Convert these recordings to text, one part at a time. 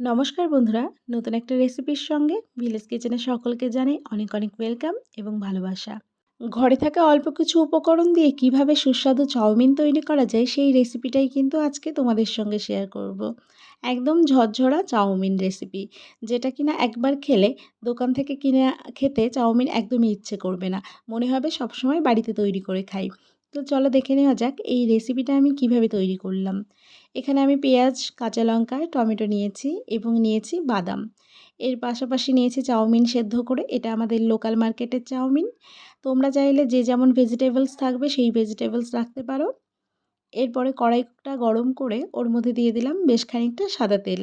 নমস্কার বন্ধুরা, নতুন একটা রেসিপির সঙ্গে ভিলেজ কিচেনে সকলকে জানাই অনেক অনেক ওয়েলকাম এবং ভালোবাসা। ঘরে থাকা অল্প কিছু উপকরণ দিয়ে কীভাবে সুস্বাদু চাউমিন তৈরি করা যায় সেই রেসিপিটাই কিন্তু আজকে তোমাদের সঙ্গে শেয়ার করব। একদম ঝরঝরা চাউমিন রেসিপি যেটা কিনা একবার খেলে দোকান থেকে কিনে, খেতে চাউমিন একদমই ইচ্ছে করবে না। মনে হবে সবসময় বাড়িতে তৈরি করে খাই। তো চলো দেখে নেওয়া যাক এই রেসিপিটা আমি কীভাবে তৈরি করলাম। এখানে আমি পেঁয়াজ, কাঁচা লঙ্কা, টমেটো নিয়েছি এবং নিয়েছি বাদাম। এর পাশাপাশি নিয়েছি চাউমিন সেদ্ধ করে, এটা আমাদের লোকাল মার্কেটের চাউমিন। তোমরা চাইলে যে যেমন ভেজিটেবলস থাকবে সেই ভেজিটেবলস রাখতে পারো। এরপরে কড়াইটা গরম করে ওর মধ্যে দিয়ে দিলাম বেশ খানিকটা সাদা তেল।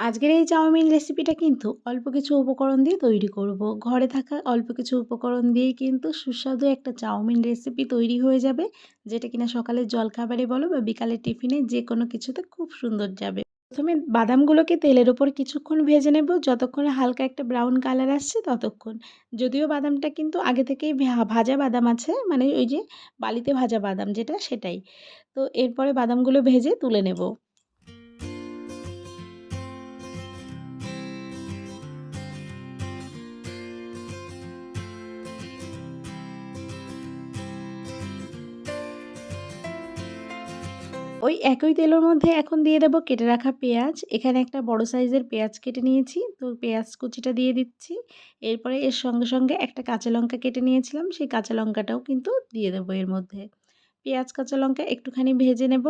আজকের এই চাউমিন রেসিপিটা কিন্তু অল্প কিছু উপকরণ দিয়ে তৈরি করব। ঘরে থাকা অল্প কিছু উপকরণ দিয়েই কিন্তু সুস্বাদু একটা চাউমিন রেসিপি তৈরি হয়ে যাবে, যেটা কিনা সকালের জলখাবারে বলো বা বিকালের টিফিনে যে কোনো কিছুতে খুব সুন্দর যাবে। প্রথমে বাদামগুলোকে তেলের ওপর কিছুক্ষণ ভেজে নেব, যতক্ষণ হালকা একটা ব্রাউন কালার আসছে ততক্ষণ। যদিও বাদামটা কিন্তু আগে থেকেই ভাজা বাদাম আছে মানে ওই যে বালিতে ভাজা বাদাম যেটা সেটাই। তো এরপরে বাদামগুলো ভেজে তুলে নেব। ওই একই তেলের মধ্যে এখন দিয়ে দেবো কেটে রাখা পেঁয়াজ। এখানে একটা বড় সাইজের পেঁয়াজ কেটে নিয়েছি। তো পেঁয়াজ কুচিটা দিয়ে দিচ্ছি। এরপরে এর সঙ্গে সঙ্গে একটা কাঁচা লঙ্কা কেটে নিয়েছিলাম। সেই কাঁচা লঙ্কাটাও কিন্তু দিয়ে দেবো এর মধ্যে। পেঁয়াজ, কাঁচা লঙ্কা একটুখানি ভেজে নেব।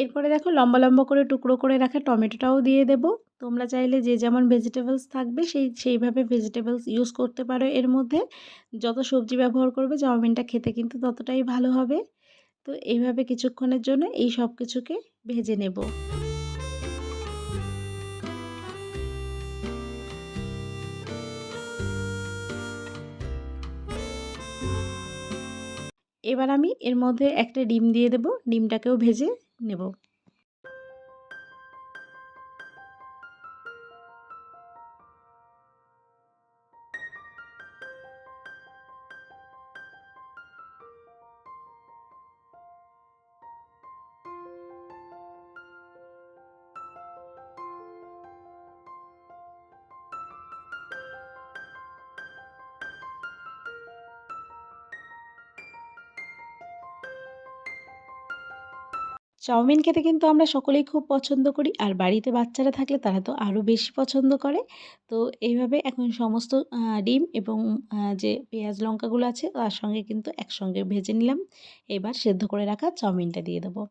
এরপরে দেখো লম্বা লম্বা করে টুকরো করে রাখা টমেটোটাও দিয়ে দেব। তোমরা চাইলে যে যেমন ভেজিটেবলস থাকবে সেই, সেইভাবে ভেজিটেবলস ইউজ করতে পারো এর মধ্যে। যত সবজি ব্যবহার করবে চাউমিনটা খেতে কিন্তু ততটাই ভালো হবে। তো এইভাবে কিছুক্ষণের জন্য এই সব কিছুকে ভেজে নেব। এবার আমি এর মধ্যে একটা ডিম দিয়ে দেব। ডিমটাকেও ভেজে নেব। চাউমিন খেতে কিন্তু আমরা সকলেই খুব পছন্দ করি। আর বাড়িতে বাচ্চারা থাকলে তারা তো আরও বেশি পছন্দ করে। তো এইভাবে এখন সমস্ত ডিম এবং যে পেঁয়াজ লঙ্কাগুলো আছে, তার সঙ্গে কিন্তু একসঙ্গে ভেজে নিলাম। এবার সেদ্ধ করে রাখা চাউমিনটা দিয়ে দেবো।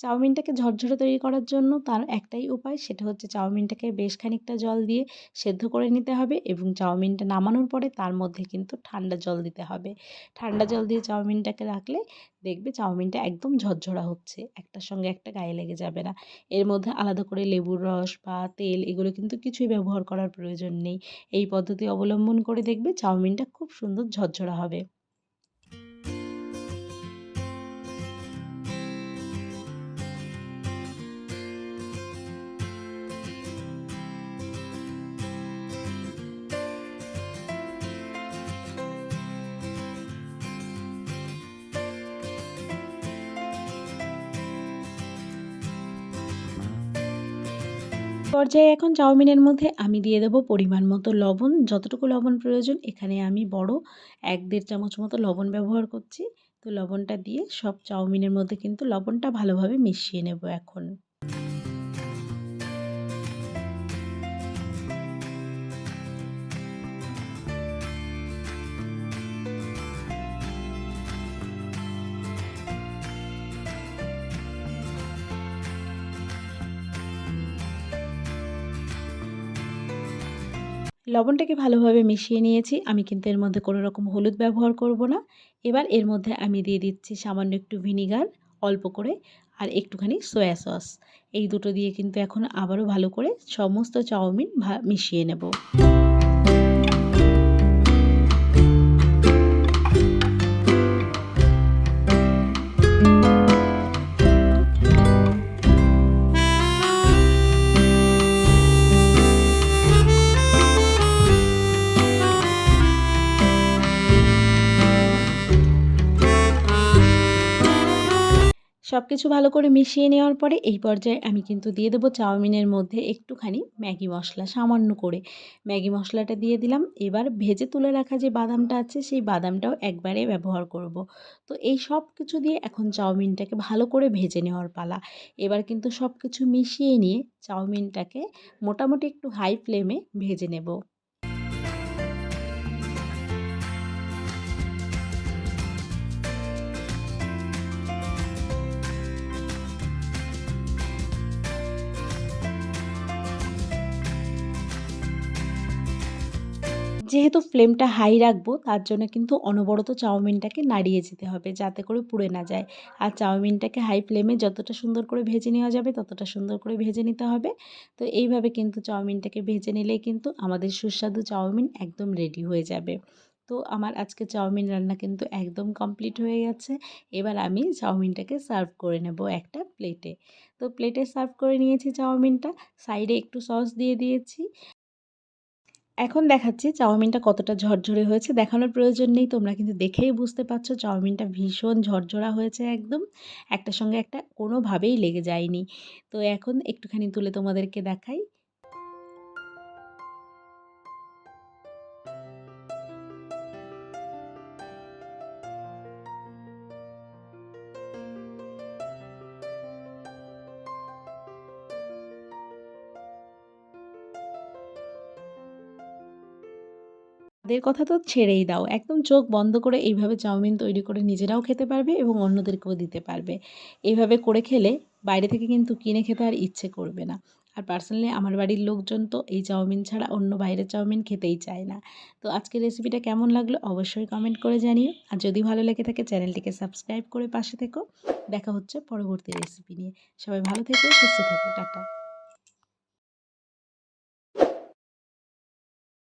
চাউমিনটাকে ঝরঝরে তৈরি করার জন্য তার একটাই উপায় সেটা হচ্ছে চাউমিনটাকে বেশ খানিকটা জল দিয়ে সেদ্ধ করে নিতে হবে এবং চাউমিনটা নামানোর পরে তার মধ্যে কিন্তু ঠান্ডা জল দিতে হবে। ঠান্ডা জল দিয়ে চাউমিনটাকে রাখলে দেখবে চাউমিনটা একদম ঝরঝরা হচ্ছে, একটার সঙ্গে একটা গায়ে লেগে যাবে না। এর মধ্যে আলাদা করে লেবুর রস বা তেল এগুলো কিন্তু কিছুই ব্যবহার করার প্রয়োজন নেই। এই পদ্ধতি অবলম্বন করে দেখবে চাউমিনটা খুব সুন্দর ঝরঝরা হবে। পর্যায়ে এখন চাউমিনের মধ্যে আমি দিয়ে দেবো পরিমাণ মতো লবণ। যতটুকু লবণ প্রয়োজন, এখানে আমি বড় এক দেড় চামচ মতো লবণ ব্যবহার করছি। তো লবণটা দিয়ে সব চাউমিনের মধ্যে কিন্তু লবণটা ভালোভাবে মিশিয়ে নেব এখন। লবণটাকে ভালোভাবে মিশিয়ে নিয়েছি। আমি কিন্তু এর মধ্যে কোনো রকম হলুদ ব্যবহার করব না। এবার এর মধ্যে আমি দিয়ে দিচ্ছি সামান্য একটু ভিনিগার, অল্প করে, আর একটুখানি সয়া সস। এই দুটো দিয়ে কিন্তু এখন আবারও ভালো করে সমস্ত চাউমিন মিশিয়ে নেব। সব কিছু ভালো করে মিশিয়ে নেওয়ার পরে এই পর্যায়ে আমি কিন্তু দিয়ে দেবো চাউমিনের মধ্যে একটুখানি ম্যাগি মশলা সামান্য করে। ম্যাগি মশলাটা দিয়ে দিলাম। এবার ভেজে তুলে রাখা যে বাদামটা আছে, সেই বাদামটাও একবারে ব্যবহার করব। তো এই সব কিছু দিয়ে এখন চাউমিনটাকে ভালো করে ভেজে নেওয়ার পালা। এবার কিন্তু সব কিছু মিশিয়ে নিয়ে চাউমিনটাকে মোটামুটি একটু হাই ফ্লেমে ভেজে নেব। যেহেতু ফ্লেমটা হাই রাখব, তার জন্য কিন্তু অনবরত চাউমিনটাকে নাড়িয়ে যেতে হবে যাতে করে পুড়ে না যায়। আর চাউমিনটাকে হাই ফ্লেমে যতটা সুন্দর করে ভেজে নেওয়া যাবে, ততটা সুন্দর করে ভেজে নিতে হবে। তো এইভাবে কিন্তু চাউমিনটাকে ভেজে নিলেই কিন্তু আমাদের সুস্বাদু চাউমিন একদম রেডি হয়ে যাবে। তো আমার আজকে চাউমিন রান্না কিন্তু একদম কমপ্লিট হয়ে গেছে। এবার আমি চাউমিনটাকে সার্ভ করে নেব একটা প্লেটে। তো প্লেটে সার্ভ করে নিয়েছি চাউমিনটা, সাইডে একটু সস দিয়ে দিয়েছি। এখন দেখাচ্ছি চাউমিনটা কতটা ঝরঝরে হয়েছে। দেখানোর প্রয়োজন নেই, তোমরা কিন্তু দেখেই বুঝতে পারছ চাউমিনটা ভীষণ ঝরঝরা হয়েছে একদম। একটা সঙ্গে একটা কোনোভাবেই লেগে যায়নি। তো এখন একটুখানি তুলে তোমাদেরকে দেখাই। তাদের কথা তো ছেড়েই দাও। একদম চোখ বন্ধ করে এইভাবে চাউমিন তৈরি করে নিজেরাও খেতে পারবে এবং অন্যদেরকেও দিতে পারবে। এইভাবে করে খেলে বাইরে থেকে কিন্তু কিনে খেতে আর ইচ্ছে করবে না। আর পার্সোনালি আমার বাড়ির লোকজন তো এই চাউমিন ছাড়া অন্য বাইরের চাউমিন খেতেই চায় না। তো আজকের রেসিপিটা কেমন লাগল অবশ্যই কমেন্ট করে জানিও। আর যদি ভালো লেগে থাকে চ্যানেলটিকে সাবস্ক্রাইব করে পাশে থেকো। দেখা হচ্ছে পরবর্তী রেসিপি নিয়ে। সবাই ভালো থেকো, সুস্থ থেকো, টাটা।